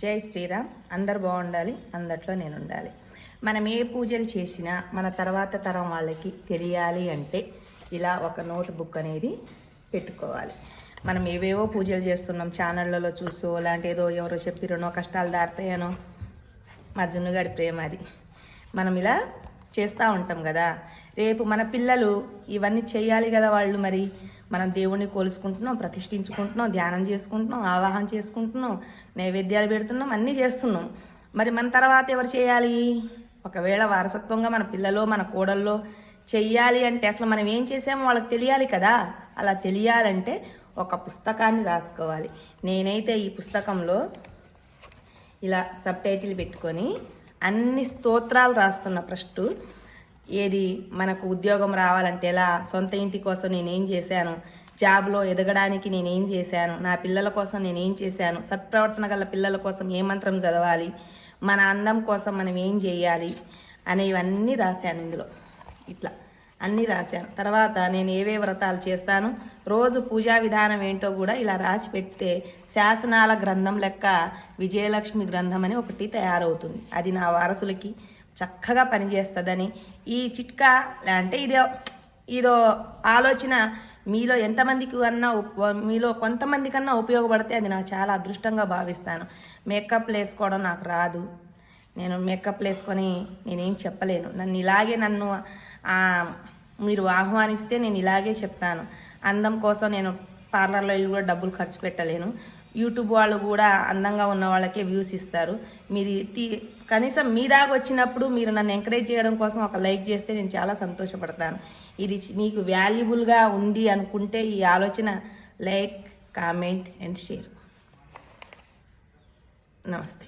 జై శ్రీరామ్ అందరు బాగుండాలి అందట్లో నేను ఉండాలి మనం ఏ పూజలు చేసినా మన తర్వాత తరం వాళ్ళకి తెలియాలి అంటే ఇలా ఒక నోట్ బుక్ అనేది పెట్టుకోవాలి. మనం ఏవేవో పూజలు చేస్తున్నాం ఛానళ్ళలో చూసో లాంటి ఏదో ఎవరో చెప్పిరనో కష్టాలు దాడతాయనో మా జున్నుగాడి ప్రేమ అది. మనం ఇలా చేస్తూ ఉంటాం కదా. రేపు మన పిల్లలు ఇవన్నీ చేయాలి కదా వాళ్ళు మరి? మనం దేవుణ్ణి కొలుసుకుంటున్నాం ప్రతిష్ఠించుకుంటున్నాం ధ్యానం చేసుకుంటున్నాం ఆవాహన చేసుకుంటున్నాం నైవేద్యాలు పెడుతున్నాం అన్నీ చేస్తున్నాం. మరి మన తర్వాత ఎవరు చేయాలి? ఒకవేళ వారసత్వంగా మన పిల్లలో మన కోడల్లో చెయ్యాలి అంటే అసలు మనం ఏం చేసామో వాళ్ళకి తెలియాలి కదా. అలా తెలియాలంటే ఒక పుస్తకాన్ని రాసుకోవాలి. నేనైతే ఈ పుస్తకంలో ఇలా సబ్ టైటిల్ పెట్టుకొని అన్ని స్తోత్రాలు రాస్తున్న ఫస్ట్. ఏది మనకు ఉద్యోగం రావాలంటే ఎలా? సొంత ఇంటి కోసం నేనేం చేశాను? జాబ్లో ఎదగడానికి నేనేం చేశాను? నా పిల్లల కోసం నేనేం చేశాను? సత్ప్రవర్తన గల పిల్లల కోసం ఏ మంత్రం చదవాలి? మన అందం కోసం మనం ఏం చేయాలి? అనేవన్నీ రాశాను ఇందులో. ఇట్లా అన్నీ రాశాను. తర్వాత నేను ఏవే వ్రతాలు చేస్తాను? రోజు పూజా విధానం ఏంటో కూడా ఇలా రాసి పెడితే శాసనాల గ్రంథం లెక్క విజయలక్ష్మి గ్రంథం అని ఒకటి తయారవుతుంది. అది నా వారసులకి చక్కగా పనిచేస్తుందని ఈ చిట్కా అంటే ఇదో ఇదో ఆలోచన మీలో ఎంతమందికి అన్నా మీలో కొంతమంది కన్నా ఉపయోగపడితే అది నాకు చాలా అదృష్టంగా భావిస్తాను. మేకప్ వేసుకోవడం నాకు రాదు. నేను మేకప్ వేసుకొని నేనేం చెప్పలేను. నన్ను ఇలాగే నన్ను మీరు ఆహ్వానిస్తే నేను ఇలాగే చెప్తాను. అందం కోసం నేను పార్లర్లో కూడా డబ్బులు ఖర్చు పెట్టలేను. యూట్యూబ్ వాళ్ళు కూడా అందంగా ఉన్న వాళ్ళకే వ్యూస్ ఇస్తారు. మీరు కనీసం మీ దాకా వచ్చినప్పుడు మీరు నన్ను ఎంకరేజ్ చేయడం కోసం ఒక లైక్ చేస్తే నేను చాలా సంతోషపడతాను. ఇది మీకు వాల్యుబుల్గా ఉంది అనుకుంటే ఈ ఆలోచన లైక్ కామెంట్ అండ్ షేర్ నమస్తే.